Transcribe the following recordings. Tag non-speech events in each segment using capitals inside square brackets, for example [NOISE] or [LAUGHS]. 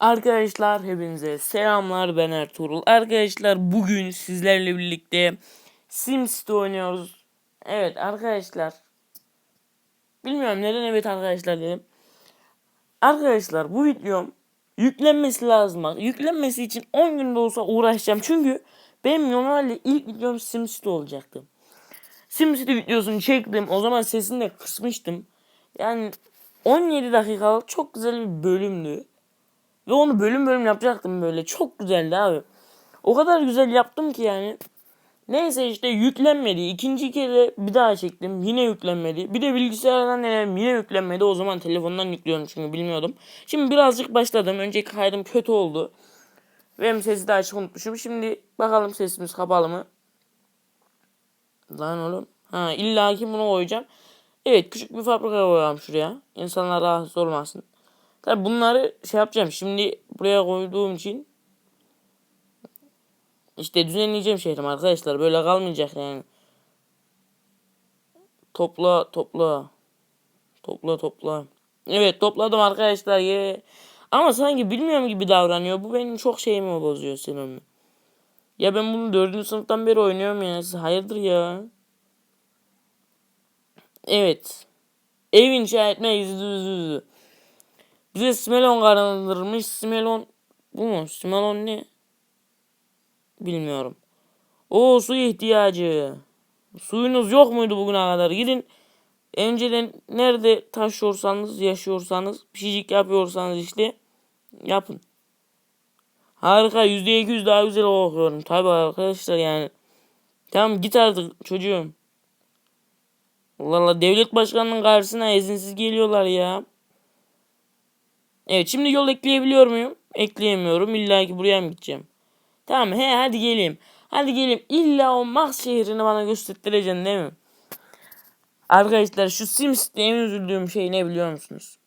Arkadaşlar hepinize selamlar ben Ertuğrul. Arkadaşlar bugün sizlerle birlikte SimCity oynuyoruz. Evet arkadaşlar. Bilmiyorum neden evet arkadaşlar dedim. Arkadaşlar bu videom yüklenmesi lazım. Yüklenmesi için 10 günde olsa uğraşacağım. Çünkü benim normalde ilk videom SimCity olacaktı. SimCity videosunu çektim. O zaman sesini de kısmıştım. Yani 17 dakikalık çok güzel bir bölümdü. Ve onu bölüm bölüm yapacaktım böyle. Çok güzeldi abi. O kadar güzel yaptım ki yani. Neyse işte yüklenmedi. İkinci kere bir daha çektim. Yine yüklenmedi. Bir de bilgisayardan denedim. Yine yüklenmedi. O zaman telefondan yüklüyorum çünkü bilmiyordum. Şimdi birazcık başladım. Önceki kaydım kötü oldu. Benim sesi de açık unutmuşum. Şimdi bakalım sesimiz kapalı mı? Lan oğlum. Ha illa ki bunu koyacağım. Evet küçük bir fabrika koyalım şuraya. İnsanlar rahatsız olmasın. Tabi bunları şey yapacağım. Şimdi buraya koyduğum için işte düzenleyeceğim şehrim arkadaşlar. Böyle kalmayacak yani. Topla topla. Topla topla. Evet topladım arkadaşlar. Ye. Ama sanki bilmiyorum gibi davranıyor. Bu benim çok şeyimi bozuyor senin. Ya ben bunu dördüncü sınıftan beri oynuyorum ya. Siz hayırdır ya. Evet. Ev inşa etme yüzü bize Smelon kazandırmış. Smelon bu mu? Smelon ne? Bilmiyorum. O su ihtiyacı. Suyunuz yok muydu bugüne kadar? Gidin önceden nerede taşıyorsanız, yaşıyorsanız, pişicik yapıyorsanız işte yapın. Harika. Yüzde iki yüz daha güzel okuyorum. Tabi arkadaşlar yani. Tamam git artık çocuğum. Allah Allah devlet başkanının karşısına izinsiz geliyorlar ya. Evet şimdi yol ekleyebiliyor muyum? Ekleyemiyorum. İlla ki buraya mı gideceğim? Tamam he hadi geleyim. Hadi geleyim. İlla o Max şehrini bana göstereceksin değil mi? Arkadaşlar şu Sims'te en üzüldüğüm şey ne biliyor musunuz?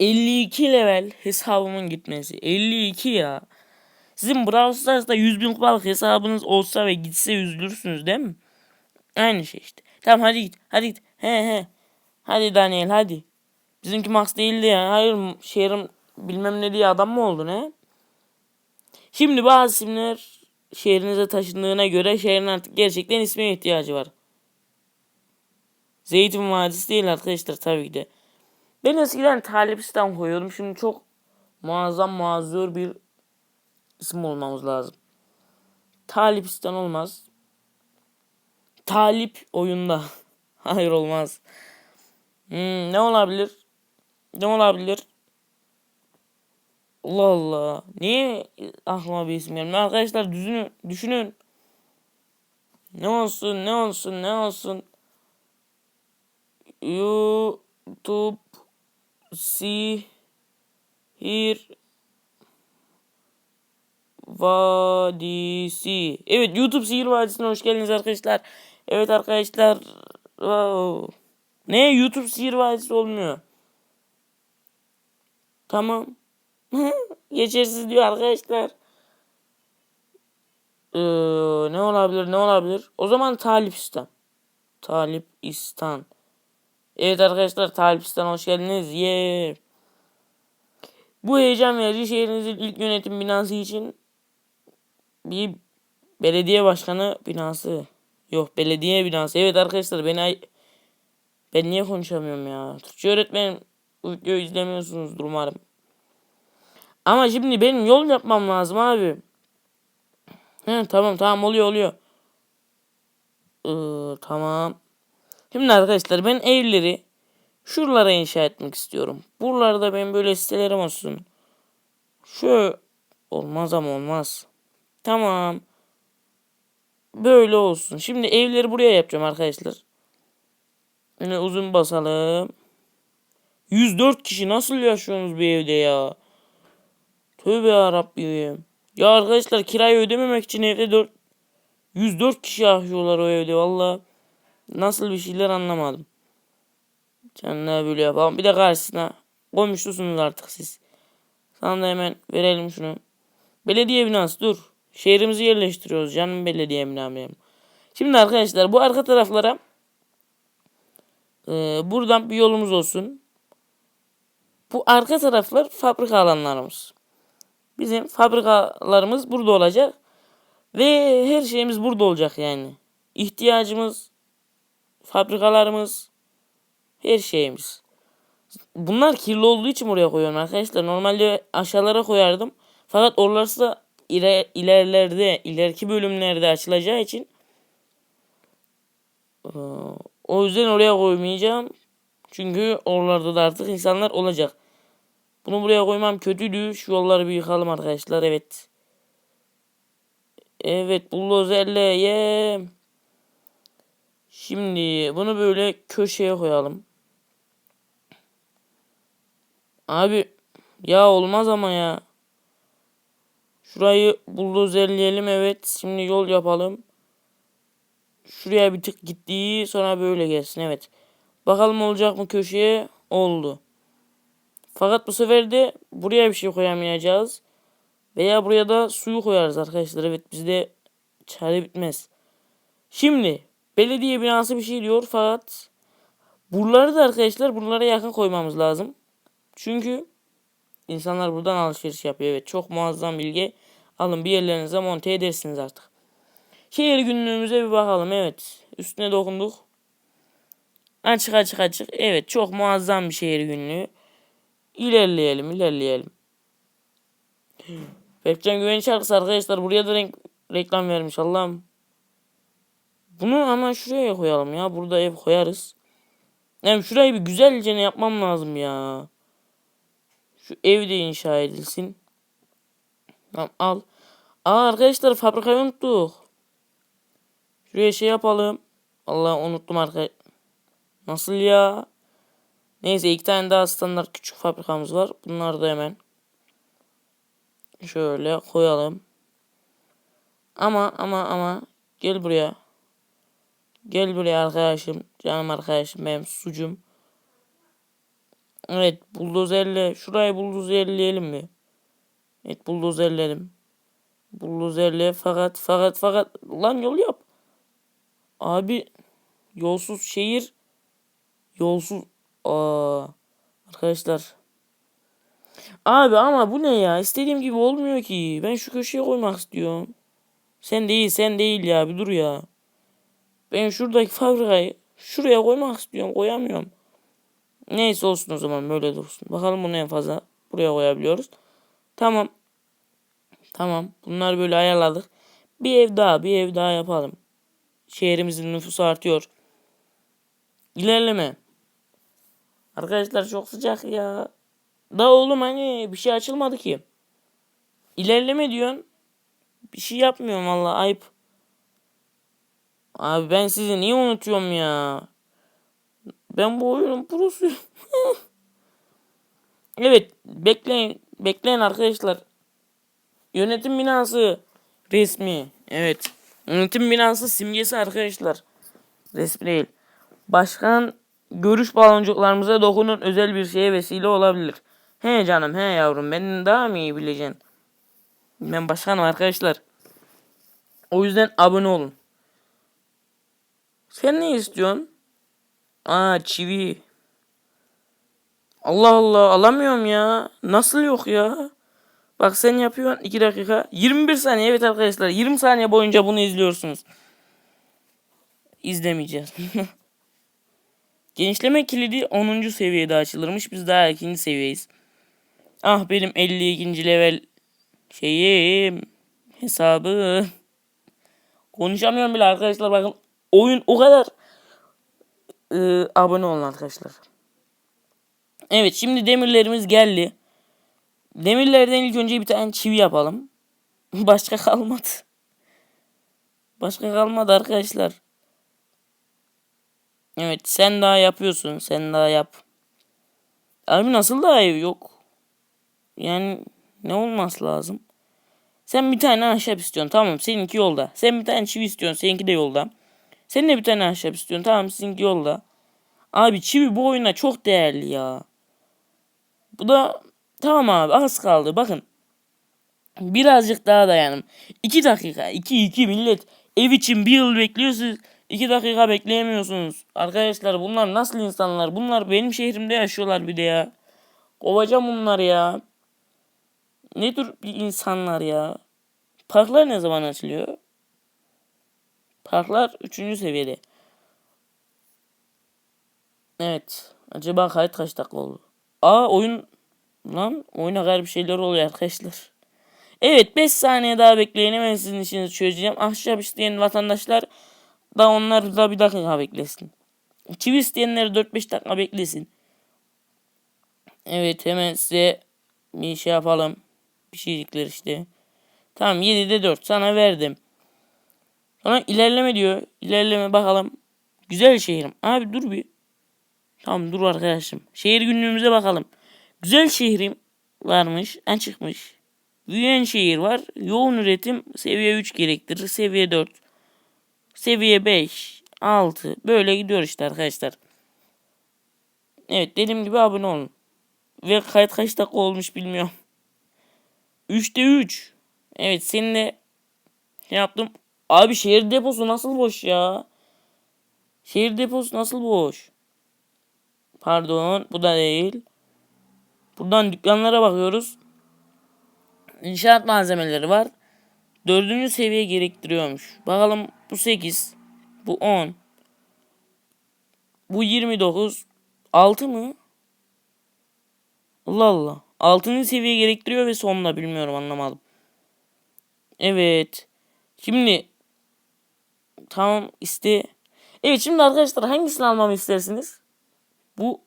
52 level hesabımın gitmesi. 52 ya. Sizin Brawl Stars'ta 100 bin kupalık hesabınız olsa ve gitse üzülürsünüz değil mi? Aynı şey işte. Tamam hadi git. Hadi git. He he. Hadi Daniel hadi. Bizimki Max değildi ya. Hayır şehrim bilmem ne diye adam mı oldu ne? Şimdi bazı isimler şehrinize taşındığına göre şehrin artık gerçekten isme ihtiyacı var. Zeytin Vadisi değil arkadaşlar tabii ki de. Ben eskiden Talipstan koyuyordum. Şimdi çok muazzam muazzur bir isim olmamız lazım. Talipstan olmaz. Talip oyunda. [LAUGHS] Hayır olmaz. Hmm, ne olabilir? Ne olabilir? Allah Allah. Niye aklıma bir isim gelmiyor? Arkadaşlar düşünün, düşünün. Ne olsun, ne olsun, ne olsun. YouTube Sihir Vadisi. Evet YouTube Sihir Vadisi'ne hoş geldiniz arkadaşlar. Evet arkadaşlar. Wow. Ne YouTube Sihir Vadisi olmuyor. Tamam. [LAUGHS] Geçersiz diyor arkadaşlar. Ee, ne olabilir ne olabilir? O zaman Talipistan. Talipistan. Evet arkadaşlar Talipistan hoş geldiniz. Yeah. Bu heyecan verici şehrinizin ilk yönetim binası için bir belediye başkanı binası. Yok belediye binası. Evet arkadaşlar beni ben niye konuşamıyorum ya? Türkçe öğretmenim bu videoyu izlemiyorsunuzdur umarım. Ama şimdi benim yol yapmam lazım abi. He, tamam tamam oluyor oluyor. Ee, tamam. Şimdi arkadaşlar ben evleri şuralara inşa etmek istiyorum. Buralarda benim böyle sitelerim olsun. Şu olmaz ama olmaz. Tamam. Böyle olsun. Şimdi evleri buraya yapacağım arkadaşlar. Yine uzun basalım. 104 kişi nasıl yaşıyorsunuz bir evde ya? Tövbe yarabbim. Ya arkadaşlar kirayı ödememek için evde 4 104 kişi yaşıyorlar o evde valla. Nasıl bir şeyler anlamadım. Canına böyle yapalım. Bir de karşısına komşusunuz artık siz. Sana da hemen verelim şunu. Belediye binası dur. Şehrimizi yerleştiriyoruz canım belediye binam Şimdi arkadaşlar bu arka taraflara e, buradan bir yolumuz olsun. Bu arka taraflar fabrika alanlarımız. Bizim fabrikalarımız burada olacak. Ve her şeyimiz burada olacak yani. İhtiyacımız, fabrikalarımız, her şeyimiz. Bunlar kirli olduğu için buraya koyuyorum arkadaşlar. Normalde aşağılara koyardım. Fakat oralarsa da iler, ilerlerde, ileriki bölümlerde açılacağı için eee, o yüzden oraya koymayacağım. Çünkü oralarda da artık insanlar olacak. Bunu buraya koymam kötüydü. Şu yolları bir yıkalım arkadaşlar. Evet. Evet bullozerle ye. Şimdi bunu böyle köşeye koyalım. Abi ya olmaz ama ya. Şurayı buldozerleyelim evet. Şimdi yol yapalım. Şuraya bir tık gitti sonra böyle gelsin evet. Bakalım olacak mı köşeye? Oldu. Fakat bu sefer de buraya bir şey koyamayacağız. Veya buraya da suyu koyarız arkadaşlar. Evet bizde çare bitmez. Şimdi belediye binası bir şey diyor fakat buraları da arkadaşlar buralara yakın koymamız lazım. Çünkü insanlar buradan alışveriş yapıyor. Evet çok muazzam bilgi. Alın bir yerlerinize monte edersiniz artık. Şehir günlüğümüze bir bakalım. Evet üstüne dokunduk. Açık açık açık. Evet çok muazzam bir şehir günlüğü. İlerleyelim ilerleyelim. Berkcan Güven şarkısı arkadaşlar buraya da renk, reklam vermiş Allah'ım. Bunu ama şuraya koyalım ya. Burada ev koyarız. Yani şurayı bir güzelce ne yapmam lazım ya. Şu ev de inşa edilsin. Tamam al. Aa arkadaşlar fabrikayı unuttuk. Şuraya şey yapalım. Allah unuttum arkadaşlar. Nasıl ya? Neyse iki tane daha standart küçük fabrikamız var. Bunları da hemen şöyle koyalım. Ama ama ama gel buraya. Gel buraya arkadaşım. Canım arkadaşım benim sucum. Evet buldozerle. Şurayı buldozerleyelim mi? Evet buldozerleyelim. Buldozerle fakat fakat fakat lan yol yap. Abi yolsuz şehir yolsuz Aa, arkadaşlar. Abi ama bu ne ya? İstediğim gibi olmuyor ki. Ben şu köşeye koymak istiyorum. Sen değil sen değil ya bir dur ya. Ben şuradaki fabrikayı şuraya koymak istiyorum. Koyamıyorum. Neyse olsun o zaman böyle dursun. Bakalım bunu en fazla buraya koyabiliyoruz. Tamam. Tamam. Bunları böyle ayarladık. Bir ev daha bir ev daha yapalım. Şehrimizin nüfusu artıyor. İlerleme. Arkadaşlar çok sıcak ya. Da oğlum hani bir şey açılmadı ki. İlerleme diyorsun. Bir şey yapmıyorum valla ayıp. Abi ben sizi niye unutuyorum ya? Ben bu oyunun prosuyum. [LAUGHS] evet bekleyin. Bekleyin arkadaşlar. Yönetim binası resmi. Evet. Yönetim binası simgesi arkadaşlar. Resmi değil. Başkan görüş baloncuklarımıza dokunun özel bir şeye vesile olabilir. He canım he yavrum benden daha mı iyi bileceksin? Ben başkanım arkadaşlar. O yüzden abone olun. Sen ne istiyorsun? Aa çivi. Allah Allah alamıyorum ya. Nasıl yok ya? Bak sen yapıyorsun 2 dakika. 21 saniye evet arkadaşlar 20 saniye boyunca bunu izliyorsunuz. İzlemeyeceğiz. [LAUGHS] Genişleme kilidi 10. seviyede açılırmış. Biz daha 2. seviyeyiz. Ah benim 52. level şeyim hesabı. Konuşamıyorum bile arkadaşlar bakın. Oyun o kadar ee, abone olun arkadaşlar. Evet şimdi demirlerimiz geldi. Demirlerden ilk önce bir tane çivi yapalım. [LAUGHS] Başka kalmadı. Başka kalmadı arkadaşlar. Evet sen daha yapıyorsun. Sen daha yap. Abi nasıl daha ev yok? Yani ne olması lazım? Sen bir tane ahşap istiyorsun. Tamam seninki yolda. Sen bir tane çivi istiyorsun. Seninki de yolda. Sen de bir tane ahşap istiyorsun. Tamam sizinki yolda. Abi çivi bu oyuna çok değerli ya. Bu da tamam abi az kaldı. Bakın. Birazcık daha dayanım. 2 dakika. 2 2 millet. Ev için bir yıl bekliyorsunuz. 2 dakika bekleyemiyorsunuz. Arkadaşlar bunlar nasıl insanlar? Bunlar benim şehrimde yaşıyorlar bir de ya. Kovacağım bunları ya. Ne tür bir insanlar ya. Parklar ne zaman açılıyor? Parklar 3. seviyede. Evet. Acaba kayıt kaç dakika oldu? Aa oyun lan oyuna garip şeyler oluyor arkadaşlar. Evet 5 saniye daha bekleyin hemen sizin işinizi çözeceğim. Ahşap isteyen vatandaşlar da onlar da bir dakika beklesin. Çivi isteyenler 4-5 dakika beklesin. Evet hemen size bir şey yapalım. Bir şeycikler işte. Tamam 7'de 4 sana verdim. Sonra ilerleme diyor. İlerleme bakalım. Güzel şehrim. Abi dur bir. Tamam dur arkadaşım. Şehir günlüğümüze bakalım. Güzel şehrim varmış. En çıkmış. Büyüyen şehir var. Yoğun üretim seviye 3 gerektirir. Seviye 4. Seviye 5. 6. Böyle gidiyor işte arkadaşlar. Evet dediğim gibi abone olun. Ve kayıt kaç dakika olmuş bilmiyorum. 3'te 3. Evet seninle şey yaptım. Abi şehir deposu nasıl boş ya? Şehir deposu nasıl boş? Pardon bu da değil. Buradan dükkanlara bakıyoruz. İnşaat malzemeleri var. Dördüncü seviye gerektiriyormuş. Bakalım bu 8. Bu 10. Bu 29. 6 mı? Allah Allah. 6. seviye gerektiriyor ve sonunda bilmiyorum anlamadım. Evet. Şimdi tamam iste. Evet şimdi arkadaşlar hangisini almamı istersiniz? Bu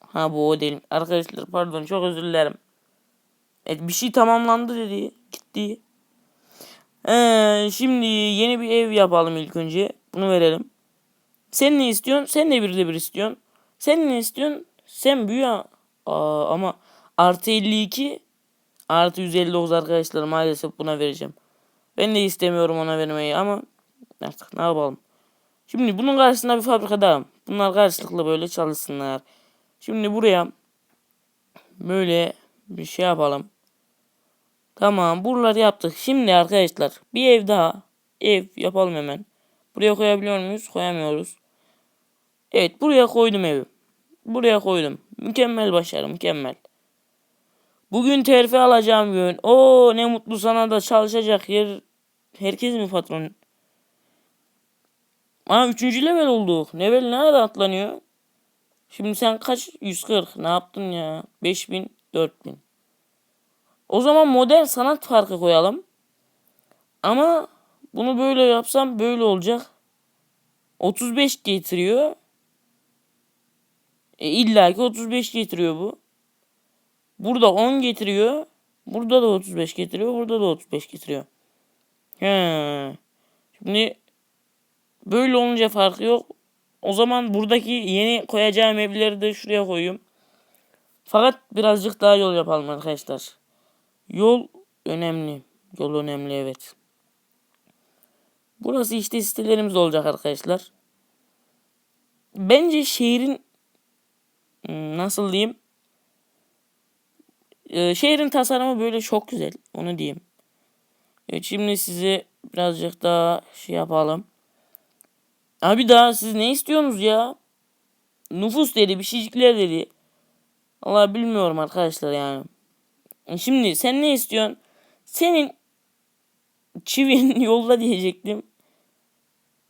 ha bu o değil. Arkadaşlar pardon çok özür dilerim. Evet bir şey tamamlandı dedi. Gitti. Ee, şimdi yeni bir ev yapalım ilk önce. Bunu verelim. Sen ne istiyorsun? Sen de bir de bir istiyorsun. Sen ne istiyorsun? Sen büyü Aa, ama artı 52 artı 159 arkadaşlar maalesef buna vereceğim. Ben de istemiyorum ona vermeyi ama artık ne yapalım. Şimdi bunun karşısında bir fabrika daha. Bunlar karşılıklı böyle çalışsınlar. Şimdi buraya böyle bir şey yapalım. Tamam buraları yaptık. Şimdi arkadaşlar bir ev daha. Ev yapalım hemen. Buraya koyabiliyor muyuz? Koyamıyoruz. Evet buraya koydum evi. Buraya koydum. Mükemmel başarı mükemmel. Bugün terfi alacağım gün. O ne mutlu sana da çalışacak yer. Herkes mi patron? Aa üçüncü level olduk. Level ne ara atlanıyor? Şimdi sen kaç? 140. Ne yaptın ya? 5000, 4000. O zaman modern sanat farkı koyalım. Ama bunu böyle yapsam böyle olacak. 35 getiriyor. E illa ki 35 getiriyor bu. Burada 10 getiriyor. Burada da 35 getiriyor. Burada da 35 getiriyor. He. Şimdi böyle olunca farkı yok. O zaman buradaki yeni koyacağım evleri de şuraya koyayım. Fakat birazcık daha yol yapalım arkadaşlar. Yol önemli. Yol önemli evet. Burası işte sitelerimiz olacak arkadaşlar. Bence şehrin hmm, nasıl diyeyim? Ee, şehrin tasarımı böyle çok güzel. Onu diyeyim. Evet şimdi size birazcık daha şey yapalım. Abi daha siz ne istiyorsunuz ya? Nüfus dedi bir şeycikler dedi. Allah bilmiyorum arkadaşlar yani. Şimdi sen ne istiyorsun? Senin çivin [LAUGHS] yolda diyecektim.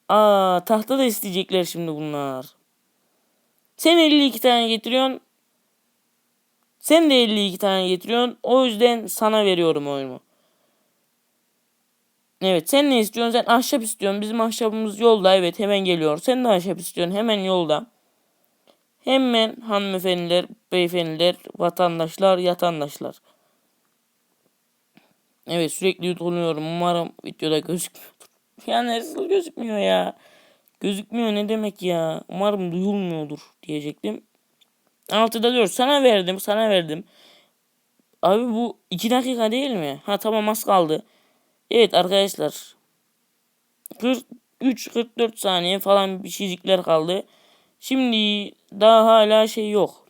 Aa tahta da isteyecekler şimdi bunlar. Sen 52 tane getiriyorsun. Sen de 52 tane getiriyorsun. O yüzden sana veriyorum oyunu. Evet sen ne istiyorsun? Sen ahşap istiyorsun. Bizim ahşabımız yolda. Evet hemen geliyor. Sen de ahşap istiyorsun. Hemen yolda. Hemen hanımefendiler, beyefendiler, vatandaşlar, yatandaşlar. Evet sürekli yutuluyorum. Umarım videoda gözükmüyordur. Ya nasıl gözükmüyor ya? Gözükmüyor ne demek ya? Umarım duyulmuyordur diyecektim. 6'da 4 sana verdim sana verdim. Abi bu 2 dakika değil mi? Ha tamam az kaldı. Evet arkadaşlar. 43-44 saniye falan bir şeycikler kaldı. Şimdi daha hala şey yok.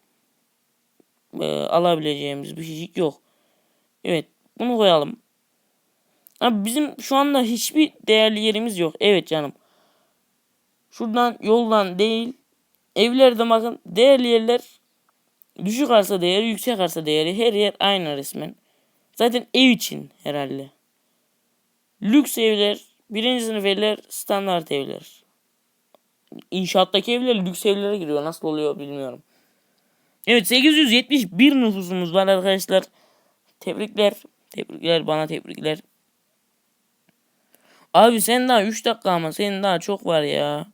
Ee, alabileceğimiz bir şeycik yok. Evet bunu koyalım. Abi bizim şu anda hiçbir değerli yerimiz yok. Evet canım. Şuradan yoldan değil. Evlerde bakın değerli yerler Düşük arsa değeri, yüksek arsa değeri her yer aynı resmen. Zaten ev için herhalde. Lüks evler, birinci sınıf evler, standart evler. İnşaattaki evler lüks evlere giriyor. Nasıl oluyor bilmiyorum. Evet 871 nüfusumuz var arkadaşlar. Tebrikler. Tebrikler bana tebrikler. Abi sen daha 3 dakika ama senin daha çok var ya.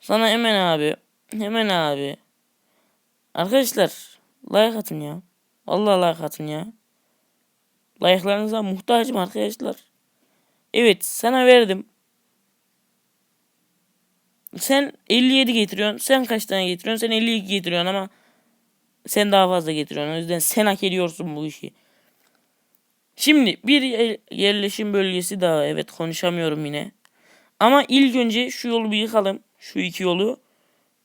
Sana hemen abi. Hemen abi. Arkadaşlar like atın ya. Allah like atın ya. Like'larınıza muhtacım arkadaşlar. Evet sana verdim. Sen 57 getiriyorsun. Sen kaç tane getiriyorsun? Sen 52 getiriyorsun ama sen daha fazla getiriyorsun. O yüzden sen hak ediyorsun bu işi. Şimdi bir yer- yerleşim bölgesi daha. Evet konuşamıyorum yine. Ama ilk önce şu yolu bir yıkalım. Şu iki yolu.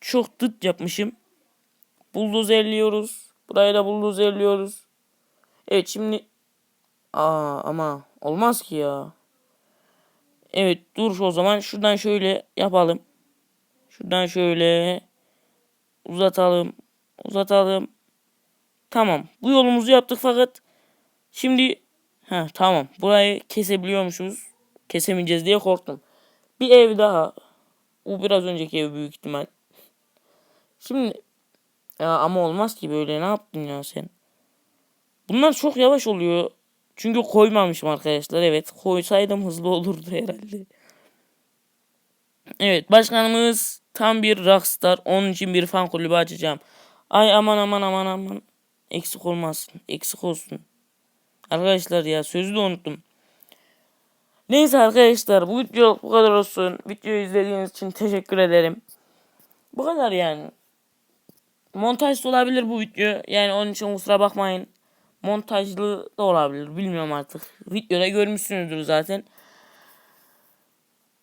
Çok dıt yapmışım. Buldozerliyoruz. Burayı da buldozerliyoruz. Evet şimdi. Aa ama olmaz ki ya. Evet dur o zaman şuradan şöyle yapalım. Şuradan şöyle uzatalım. Uzatalım. Tamam. Bu yolumuzu yaptık fakat şimdi ha tamam. Burayı kesebiliyormuşuz. Kesemeyeceğiz diye korktum. Bir ev daha. Bu biraz önceki ev büyük ihtimal. Şimdi ya ama olmaz ki böyle ne yaptın ya sen? Bunlar çok yavaş oluyor. Çünkü koymamışım arkadaşlar. Evet koysaydım hızlı olurdu herhalde. Evet başkanımız tam bir rockstar. Onun için bir fan kulübü açacağım. Ay aman aman aman aman. Eksik olmasın. Eksik olsun. Arkadaşlar ya sözü de unuttum. Neyse arkadaşlar bu video bu kadar olsun. Videoyu izlediğiniz için teşekkür ederim. Bu kadar yani. Montajlı olabilir bu video. Yani onun için kusura bakmayın. Montajlı da olabilir. Bilmiyorum artık. Videoda görmüşsünüzdür zaten.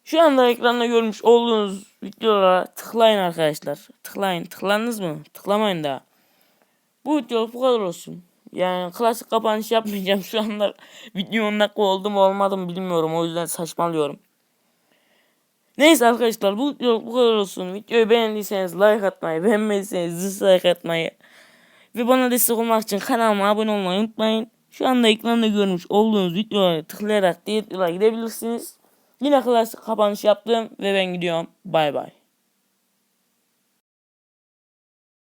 Şu anda ekranda görmüş olduğunuz videolara tıklayın arkadaşlar. Tıklayın. Tıklandınız mı? Tıklamayın daha. Bu video bu kadar olsun. Yani klasik kapanış yapmayacağım şu anda. Video 10 dakika oldu mu olmadı mı bilmiyorum. O yüzden saçmalıyorum. Neyse arkadaşlar bu bu kadar olsun. Videoyu beğendiyseniz like atmayı, beğenmediyseniz dislike atmayı ve bana destek olmak için kanalıma abone olmayı unutmayın. Şu anda ekranda görmüş olduğunuz videolara tıklayarak videolara gidebilirsiniz. Yine klasik kapanış yaptım ve ben gidiyorum. Bay bay.